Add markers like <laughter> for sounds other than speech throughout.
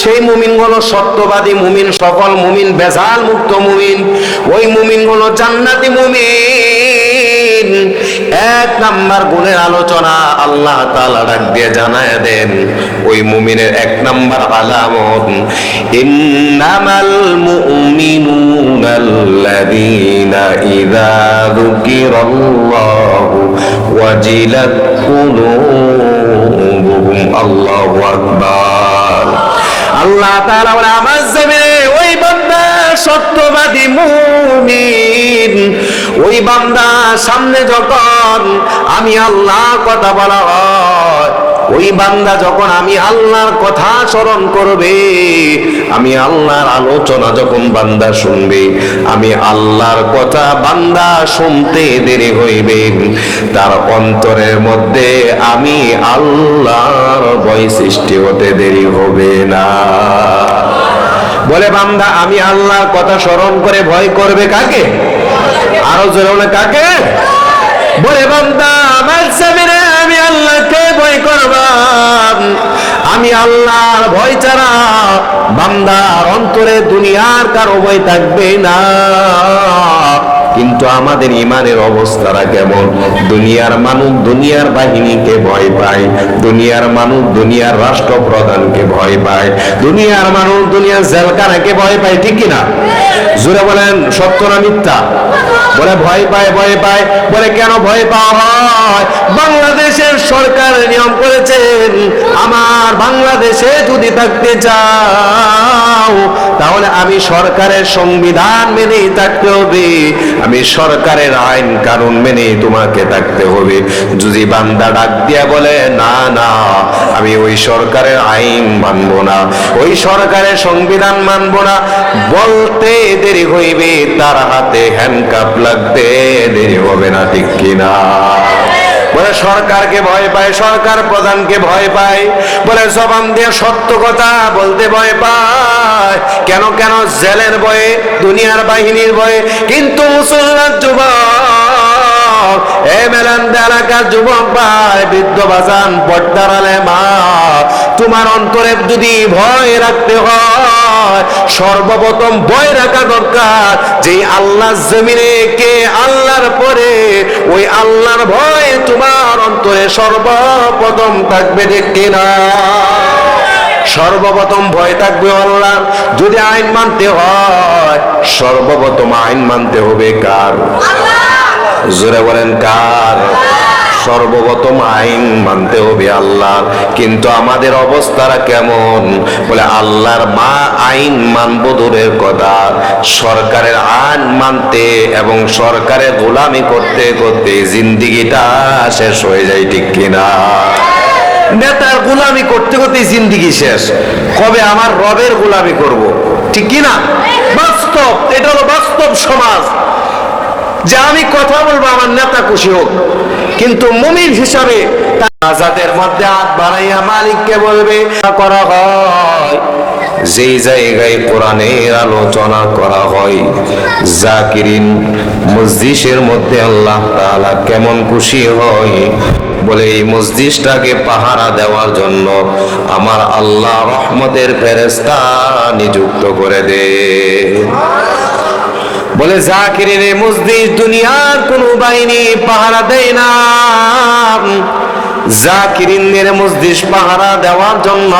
সেই মুমিন হলো সত্যবাদী মুমিন, সফল মুমিন বেজাল মুক্ত মুমিন, ওই মুমিন হলো জান্নাতি মুমিন। এক নাম্বার গুণের আলোচনা আল্লাহ তাআলা ডাক দিয়ে জানায় দেন, ওই মুমিনের এক নাম্বার আলামত, ইন্নামাল মুমিনুনা আল্লাযীনা ইযা যুকিরাল্লাহু ওয়াজিলাত কুলুবুহুম, আল্লাহু আকবার। আল্লাহ তাআলা বলে, আমার ওই বান্দা সত্যবাদী মুমিন। ওই বান্দা সামনে যখন আমি আল্লাহ কথা বলা হয় ওই বান্দা যখন আমি আল্লাহর কথা স্মরণ করবে, আমি আল্লাহর আলোচনা যখন বান্দা শুনবে, আমি আল্লাহর কথা বান্দা শুনতে দেরি হইবে। তার অন্তরের মধ্যে আমি আল্লাহর ভয় সৃষ্টি হতে দেরি হবে না। বলে, বান্দা, আমি আল্লাহর কথা স্মরণ করে ভয় করবে কাকে? আরও জোরে কাকে? বলে, বান্দা, আমার সামনে আমি আল্লাহকে ভয় করবা আমি আল্লাহর ভয় ছাড়া বান্দার অন্তরে দুনিয়ার কারও ভয় থাকবে না। কিন্তু আমাদের ইমানের অবস্থাটা কেমন? দুনিয়ার মানুষ দুনিয়ার বাহিনীকে ভয় পায়, দুনিয়ার মানুষ দুনিয়ার রাষ্ট্রপ্রধানকে ভয় পায়, দুনিয়ার মানুষ দুনিয়ার জেলকানাকে ভয় পায়, ঠিক কিনা জুড়ে বলেন, সত্য না মিথ্যা? বলে ভয় পায় ভয় পায়। বলে কেন ভয় পাওয়া হয়? বাংলাদেশের সরকার নিয়ম করেছেন, আমার বাংলাদেশে যদি থাকতে চাও, তাহলে আমি সরকারের সংবিধান মেনেই থাকতে হবে। আমি সরকারের আইন কানুন মেনে তোমাকে থাকতে হবে। যদি বান্দা ডাক দিয়া বলে, না না, আমি ওই সরকারের আইন মানব না, ওই সরকারের সংবিধান মানব না, বলতে দেরি হইবে, তার হাতে হ্যান্ডকাপ লাগতে দেরি হবে না, ঠিক কিনা বলে, সরকারকে ভয় পায়, সরকার প্রধানকে ভয় পায়। বলে, জবান দিয়ে সত্য কথা বলতে ভয় পায়। কেন কেন জেলের বয়ে দুনিয়ার বাহিনীর বয়ে কিন্তু মুসলমান যুবক, এ এলাকার যুবক ভাই, বৃদ্ধ পর্দারালে মা তোমার অন্তরে যদি ভয় রাখতে হয়, সর্বপ্রথম ভয় রাখা দরকার যে আল্লাহ জমিনে কে আল্লাহর পরে, ওই আল্লাহর ভয় তোমার অন্তরে সর্বপ্রথম থাকবে দেখে না সর্বপ্রথম ভয় থাকবে আল্লাহ যদি আইন মানতে হয় সর্বপ্রথম আইন মানতে হবে কার? জোরে বলেন কার? সর্বপ্রথম আইন মানতে হবে আল্লাহ কিন্তু আমাদের অবস্থাটা কেমন? বলে আল্লাহর মা আইন মানব দূরের কথা। সরকারের আইন মানতে এবং সরকারের গোলামি করতে করতে জিন্দিগিটা শেষ হয়ে যায় ঠিক কিনা? নেতার গোলামি করতে করতে জিন্দিগি শেষ। কবে আমার রবের গোলামি করব? ঠিক কিনা বাস্তব, এটা হলো বাস্তব সমাজ। যে আমি কথা বলব আমার নেতা খুশি হোক। কিন্তু মুমিন হিসাবে আজাদের মধ্যে হাত বাড়াইয়া মালিককে বলবে করা হয়, যেই জায়গায় কোরআনের আলোচনা করা হয়, জাকিরিন মসজিদের মধ্যে আল্লাহ তাআলা কেমন খুশি হয় বলে এই মসজিদটাকে পাহারা দেওয়ার জন্য আমার আল্লাহ রহমতের ফেরেস্তা নিযুক্ত করে দে। বলে জাকিরের মসজিদ দুনিয়ার কোন বাহিনী পাহারা দেয় না। জাকিরিনের মসজিদ পাহারা দেওয়ার জন্য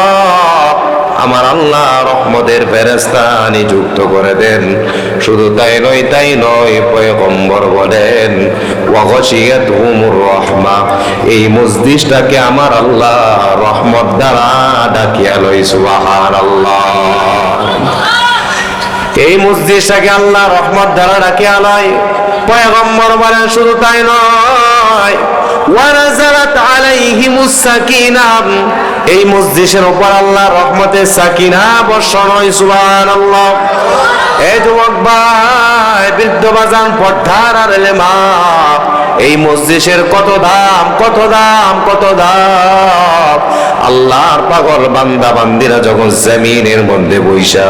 আমার আল্লাহ রহমতের ফেরেস্তা নিযুক্ত করে দেন। শুধু তাই নয় তাই নয়, পয়গম্বর বলেন ওয়াগশিয়াত হুমুর রহমা এই মসজিদটাকে আমার আল্লাহ রহমত দ্বারা ডাকিয়া লই সুবাহান আল্লাহ এই মসজিদটাকে আল্লাহ রহমত দ্বারা ডাকে আলায় পয়গম্বর বলেন, শুধু তাই নয় ওয়ানাজালাত আলাইহিমুস সাকিনাহ এই মসজিদের উপর আল্লাহ রহমতের সাকিনা বর্ষণ সুবহানাল্লাহ। এই যুবক ভাই, বৃদ্ধ বাজান, পর্দার আর মা। এই মসজিদের কত দাম কত দাম কত দাম? আল্লাহর পাগল বান্দা বান্দিরা যখন জমিনের মধ্যে বৈশা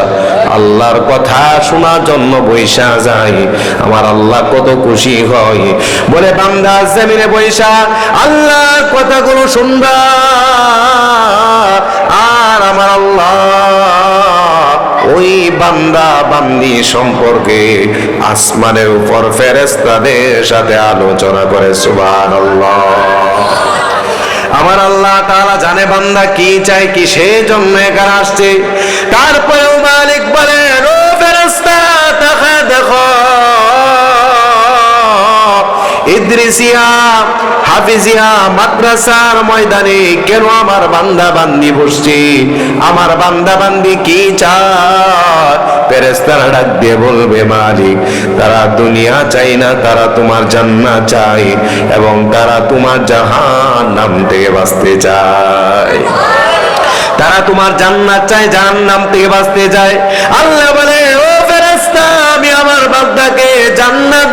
আল্লাহর কথা শোনার জন্য বৈশা যায়, আমার আল্লাহ কত খুশি হয়। বলে, বান্দা, জমিনে বৈশা আল্লাহর কথাগুলো শুনবা, আর বান্দা বান্দি সম্পর্কে আসমানের উপর ফেরেস্তাদের সাথে আলোচনা করে, সুবহানাল্লাহ। আমার আল্লাহ তাআলা জানে বান্দা কি চায় কি সেই জন্য এখানে আসছে। তারপরেও মালিক বলে, ও ফেরেশতা দেখা দেখো। ইদ্রিসিয়া হাফিজিয়া মাদ্রাসার ময়দানে কেন আমার বান্দা বান্দি বসছে? আমার বান্দা বান্দি কি চায়? ফেরেশতারা ডাক দিয়ে বলবে, মালিক, তারা দুনিয়া চাই না, তারা তোমার জান্নাত চাই এবং তারা তোমার জাহান নাম থেকে বাঁচতে চায়। তারা তোমার জান্নাত চায়, জাহান্নাম থেকে বাঁচতে চায়। আল্লাহ বলে, ও ফেরেশতা, আমি আমার বান্দাকে জান্নাত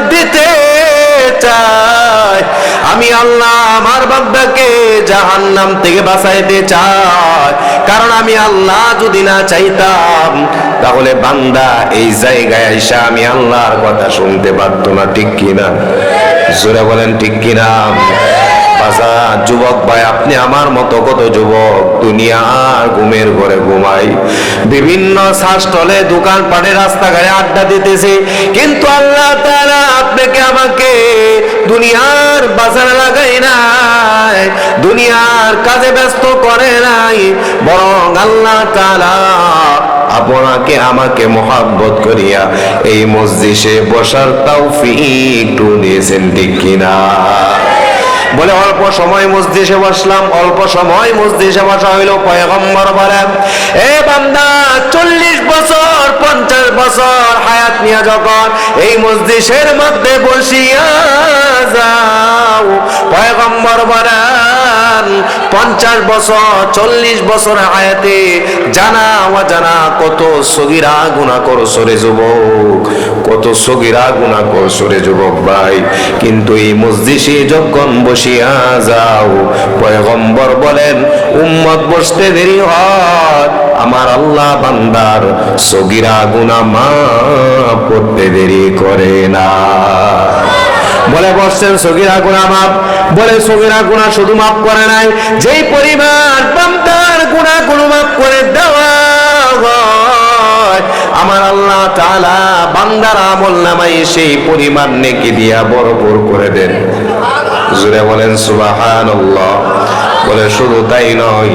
আমি আল্লাহ আমার বান্দাকে জাহান্নাম থেকে বাঁচাইতে চাই। কারণ আমি আল্লাহ যদি না চাইতাম, তাহলে বান্দা এই জায়গায় এসে আমি আল্লাহর কথা শুনতে পারতো না, ঠিক কিনা? জোরে বলেন, ঠিক কিনা? যুবক ভাই, আপনি আমার মতো কত যুবক? দুনিয়ার ঘুমের ঘরে ঘুমাই। বিভিন্ন শ্বাসটলে দোকান পাটে রাস্তাঘাটে আড্ডা দিতেছে। কিন্তু আল্লাহ তাআলা কাজে ব্যস্ত করে নাই। বরং আল্লাহ তাআলা আপনাকে, আমাকে মহাব্বত করিয়া এই মসজিদে বসার তৌফিক দিয়েছেন, ঠিক কিনা? বলে, অল্প সময় মসজিদে বসলাম, অল্প সময় মসজিদে বসা হইল, পয়গম্বর বলেন, এ বান্দা, চল্লিশ বছর, পঞ্চাশ বছর হায়াত নিয়ে যখন এই মসজিদের মধ্যে বসিয়া যাও। পয়গম্বর বলেন পঞ্চাশ বছর, চল্লিশ বছর আয়াতে জানা অজানা কত সগিরা গুণা করছ রে যুবক, কত সগিরা গুণা করছ রে যুবক ভাই। কিন্তু এই মসজিদে যখন বসিয়া যাও, পয়গম্বর বলেন, উম্মত বসতে দেরি হয়, আমার আল্লাহ বান্দার সগিরা গুণা মা করতে দেরি করে না। বলে বসছেন, সগিরা গুণা মাপ বলে, সগিরা গুণা শুধু মাপ করে নাই, যেই পরিমাণ বান্দার গুণা গুণ মাফ করে দেওয়া আমার আল্লাহ তাআলা বান্দার আমল নামাই সেই পরিমাণ নেকি দিয়া বরবর করে দেন। জুড়ে বলেন, সুবহানাল্লাহ। বলে, শুধু তাই নয়,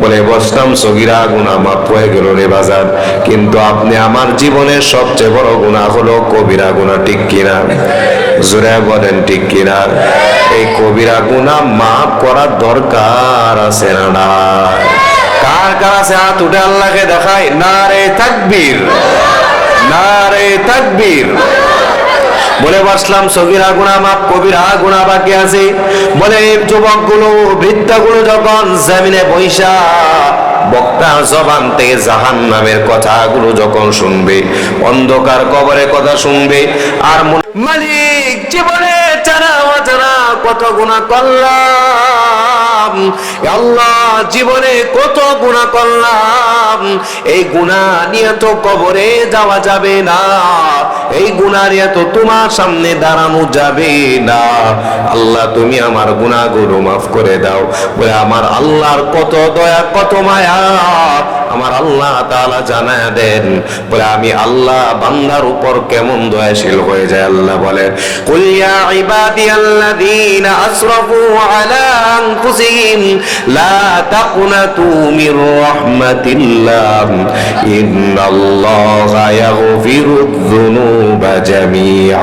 বলে বসলাম সগিরা গুণা মাফ হয়ে গেল রে বাজার। কিন্তু আপনি আমার জীবনের সবচেয়ে বড় গুণা হলো কবিরা গুণা ঠিক কিনা? জোরে বলেন, ঠিক কিনা? এই কবিরা গুণা মাফ করার দরকার আছে না? কার কার আছে? হাত উঠে আল্লাহকে দেখায় না রে তাকবীর না রে তাকবীর। বলে বসলাম, সগিরা গুণা মাপ, কবিরা গুণা বাকি আছে। বলে যুবকগুলো বৃদ্ধগুলো যখন জামিনে বৈশা বক্তা জবান থেকে জাহান নামের কথাগুলো যখন শুনবে, অন্ধকার কবরের কথা শুনবে, আর মনে- মালিক জীবনে জানা কত গুণা করলাম আল্লাহ জীবনে কত গুণা করলাম। এই গুণা নিয়ে তো কবরে যাওয়া যাবে না, এই তো তোমার সামনে দাঁড়ানো যাবে না। আল্লাহ, তুমি আমার গুণাগুলো মাফ করে দাও। বলে, আমার আল্লাহর কত দয়া, কত মায়া, আমার আল্লাহ তাআলা জানায় দেন। বলে, আমি আল্লাহ বান্দার উপর কেমন দয়াশীল হয়ে যায় আল্লাহ বলেন কুল ইয়া ইবাদিয়াল্লাযীনা আসরাফু আলা আনফুসিহিম, লা তাকনাতু মির রাহমাতিল্লাহ, ইন্নাল্লাহা ইয়াগফিরুয যুনুবা জামিআ,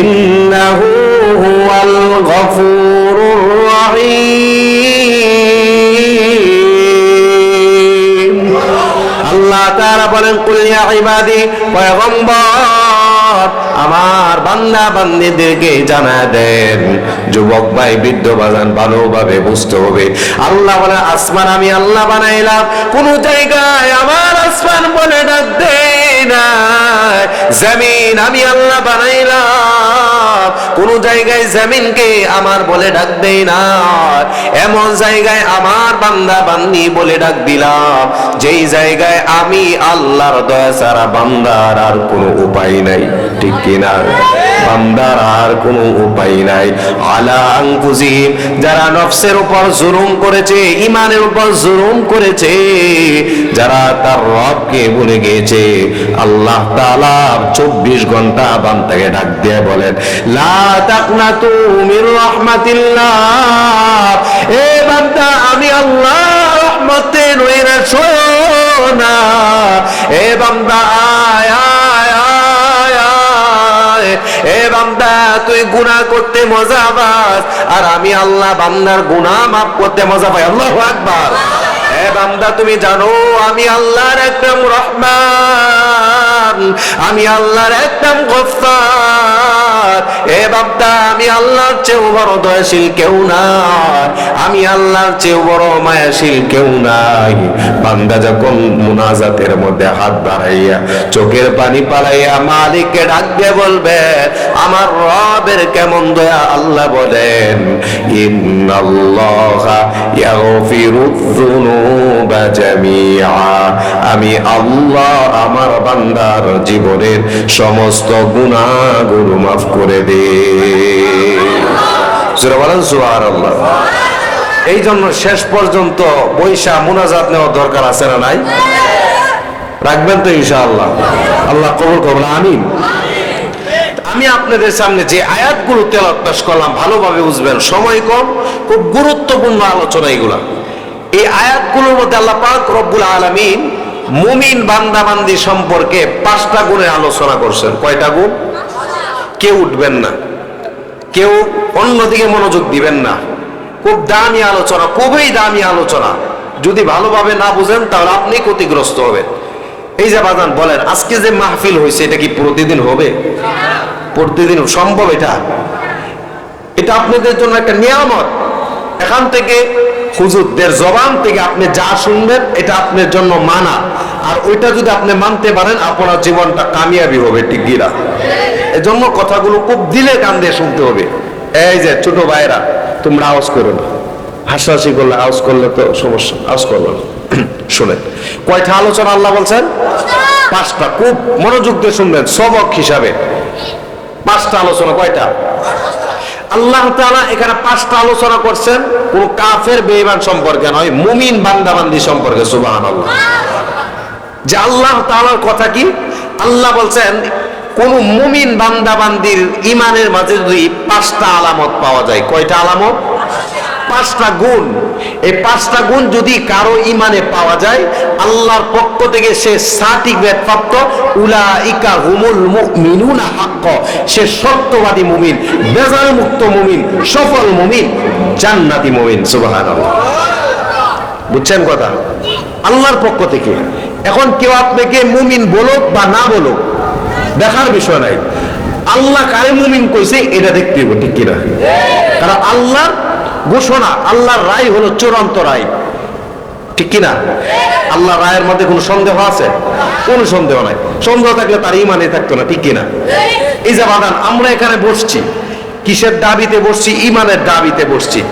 ইন্নাহু হুয়াল গফুরুর রহিম। আল্লাহ তাআলা বলেন, কুল ইয়া ইবাদি, পয়গম্বর আমার বান্দা বান্দিদেরকে জানা দেন। যুবক ভাই, বৃদ্ধ বাজান ভালোভাবে বুঝতে হবে। আল্লাহ বলে, আসমান আমি আল্লাহ বানাইলাম। কোন জায়গায় আমার আসমান বলে ডাক দেয় না জমিন আমি আল্লাহ বানাইলাম। কোন জায়গায় জামিনকে আমার বলে ডাক দেয় না। এমন জায়গায় আমার বান্দা বান্দি বলে ডাক দিলাম যেই জায়গায় আমি আল্লাহর দয়া ছাড়া বান্দার আর কোনো উপায় নাই। ঠিক কিনা? বান্দার আর কোনো উপায় নাই। আলা আনফুসিহিম, যারা নফসের উপর জুলুম করেছে ইমানের উপর জুলুম করেছে, যারা তার রবকে ভুলে গিয়েছে, আল্লাহ তাআলা চব্বিশ ঘণ্টা বান্দাকে ডাক দিয়ে বলেন, লা তাকনাতু মির রাহমাতিল্লাহ। এ বান্দা, আমি আল্লাহ রহমতে নইরা সোনা এ বান্দা, আয় এ বান্দা, তুই গুনাহ করতে মজা পাস, আর আমি আল্লাহ বান্দার গুনাহ মাফ করতে মজা পাই। আল্লাহু আকবার। এ বান্দা, তুমি জানো, আমি আল্লাহর একদম রহমান, আমি আল্লাহর একদম গফফার। এ বান্দা আমি আল্লাহর চেয়েও বড় দয়াশীল কেউ নাই। আমি আল্লাহর চেয়েও বড় মায়াশীল কেউ নাই। বান্দা যখন মুনাজাতের মধ্যে হাত বাড়াইয়া, চোখের পানি পালাইয়া মালিককে ডাক দিয়ে বলবে, আমার রবের কেমন দয়া আল্লাহ বলেন, ইন্নাল্লাহা ইয়াগফিরুয যুনুবা জামিআ। আমি আল্লাহ আমার বান্দার জীবনের সমস্ত গুনাহগুলো মাফ করে দে। বলেন, সুবহানাল্লাহ। এই জন্য শেষ পর্যন্ত বৈশা মুনাজাত নেওয়ার দরকার আছে না নাই? রাখবেন তো ইনশাআল্লাহ। আল্লাহ কবুল করবেন আমিন। আমি আপনাদের সামনে যে আয়াতগুলো তেলাওয়াত পেশ করলাম, ভালোভাবে বুঝবেন, সময় কম, খুব গুরুত্বপূর্ণ আলোচনা এগুলা। এই আয়াতগুলোর মধ্যে আল্লাহ পাক রব্বুল আলামিন মুমিন বান্দাবান্দি সম্পর্কে পাঁচটা গুণের আলোচনা করছেন। কয়টা গুণ? কেউ উঠবেন না। কেউ অন্যদিকে মনোযোগ দিবেন না। খুব দামি আলোচনা, খুবই দামি আলোচনা। যদি ভালোভাবে না বুঝেন, তাহলে আপনি ক্ষতিগ্রস্ত হবেন। এই যে বাজান বলেন, আজকে যে মাহফিল হয়েছে, এটা কি প্রতিদিন হবে? প্রতিদিন সম্ভব এটা? এটা আপনাদের জন্য একটা নিয়ামত। এখান থেকে হুজুরদের জবান থেকে আপনি যা শুনবেন, এটা আপনার জন্য মানা। আর ওইটা যদি আপনি মানতে পারেন, আপনার জীবনটা কামিয়াবি হবে, ঠিক গিরা এজন্য কথাগুলো খুব দিলে কান দিয়ে শুনতে হবে। এই যে ছোট ভাইরা তোমরা আওয়াজ করো না। হাসাহাসি করলে আওয়াজ করলে তো সমস্যা আওয়াজ করল না। <clears throat> শুনে কয়টা আলোচনা আল্লাহ বলছেন? পাঁচটা খুব মনোযোগ দিয়ে শুনবেন সবক হিসাবে। পাঁচটা আলোচনা কয়টা? আল্লাহ তাআলা এখানে পাঁচটা আলোচনা করছেন কোন কাফের বেঈমান সম্পর্কে নয় মুমিন বান্দাবান্দি সম্পর্কে সুবহানাল্লাহ। যে আল্লাহ তাআলার কথা কি? আল্লাহ বলছেন কোন মুমিন বান্দাবান্দির ইমানের মাঝে যদি পাঁচটা আলামত পাওয়া যায়, কয়টা আলামত? পাঁচটা গুণ। এই পাঁচটা গুণ যদি কারও ইমানে পাওয়া যায়, আল্লাহর পক্ষ থেকে সে সার্টিফিকেট প্রাপ্ত উলাইকা হুমুল মুমিনুনা হাক্ক। সে সত্যবাদী মুমিন বেজাল মুক্ত মুমিন, সফল মুমিন, জান্নাতি মুমিন, সুবহানাল্লাহ। বুঝছেন কথা? আল্লাহর পক্ষ থেকে। এখন কেউ আপনাকে মুমিন বলুক বা না বলুক দেখার বিষয় নাই। আল্লাহ কারে মুমিন কইছে, এটা দেখতে হবে ঠিক কিনা? কারণ আল্লাহর ঘোষণা, আল্লাহর রায় হলো চূড়ান্ত রায়। ঠিক কিনা? আল্লাহ রায়ের মধ্যে কোনো সন্দেহ আছে? কোনো সন্দেহ নাই। সন্দেহ থাকলে তার ইমানে থাকতো না, ঠিক কিনা? এই যে বাদান, আমরা এখানে বসছি। কিসের দাবিতে বসছি? ইমানের দাবিতে বসছি।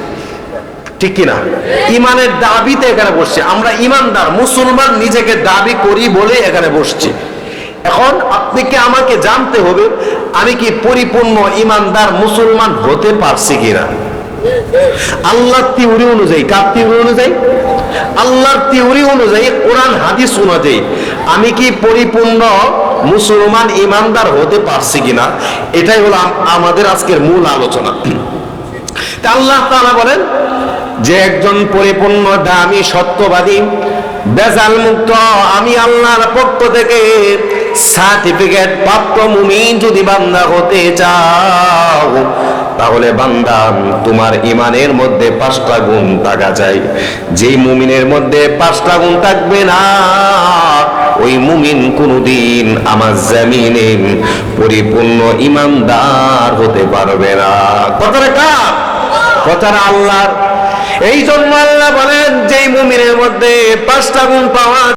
ঠিক কিনা? ইমানের দাবিতে এখানে বসছি। আমরা ইমানদার, মুসলমান নিজেকে দাবি করি বলে এখানে বসছি। এখন আপনাকে আমাকে জানতে হবে আমি কি পরিপূর্ণ ইমানদার মুসলমান হতে পারছি কিনা? আল্লাহর তিউরি অনুযায়ী, কার তিউরি অনুযায়ী? আল্লাহর তিউরি অনুযায়ী, কোরআন, হাদিস অনুযায়ী আমি কি পরিপূর্ণ মুসলমান ইমানদার হতে পারছি কিনা? এটাই হলো আমাদের আজকের মূল আলোচনা। তা আল্লাহ তাআলা বলেন, যে একজন পরিপূর্ণ, দামি, সত্যবাদী, বেজাল মুক্ত, আমি আল্লাহর পক্ষ থেকে সার্টিফিকেট প্রাপ্ত মুমিন যদি বান্দা হতে চাও, তাহলে বান্দা, তোমার ইমানের মধ্যে পাঁচটা গুণ থাকা চাই। যেই মুমিনের মধ্যে পাঁচটা গুণ থাকবে না, ওই মুমিন কোনদিন আমার জামিনে পরিপূর্ণ ইমানদার হতে পারবে না। কথাটা কার? কথাটা আল্লাহর। এই জন্য আল্লাহ বলেন, যেই মুমিনের মধ্যে পাঁচটা গুণ পাওয়া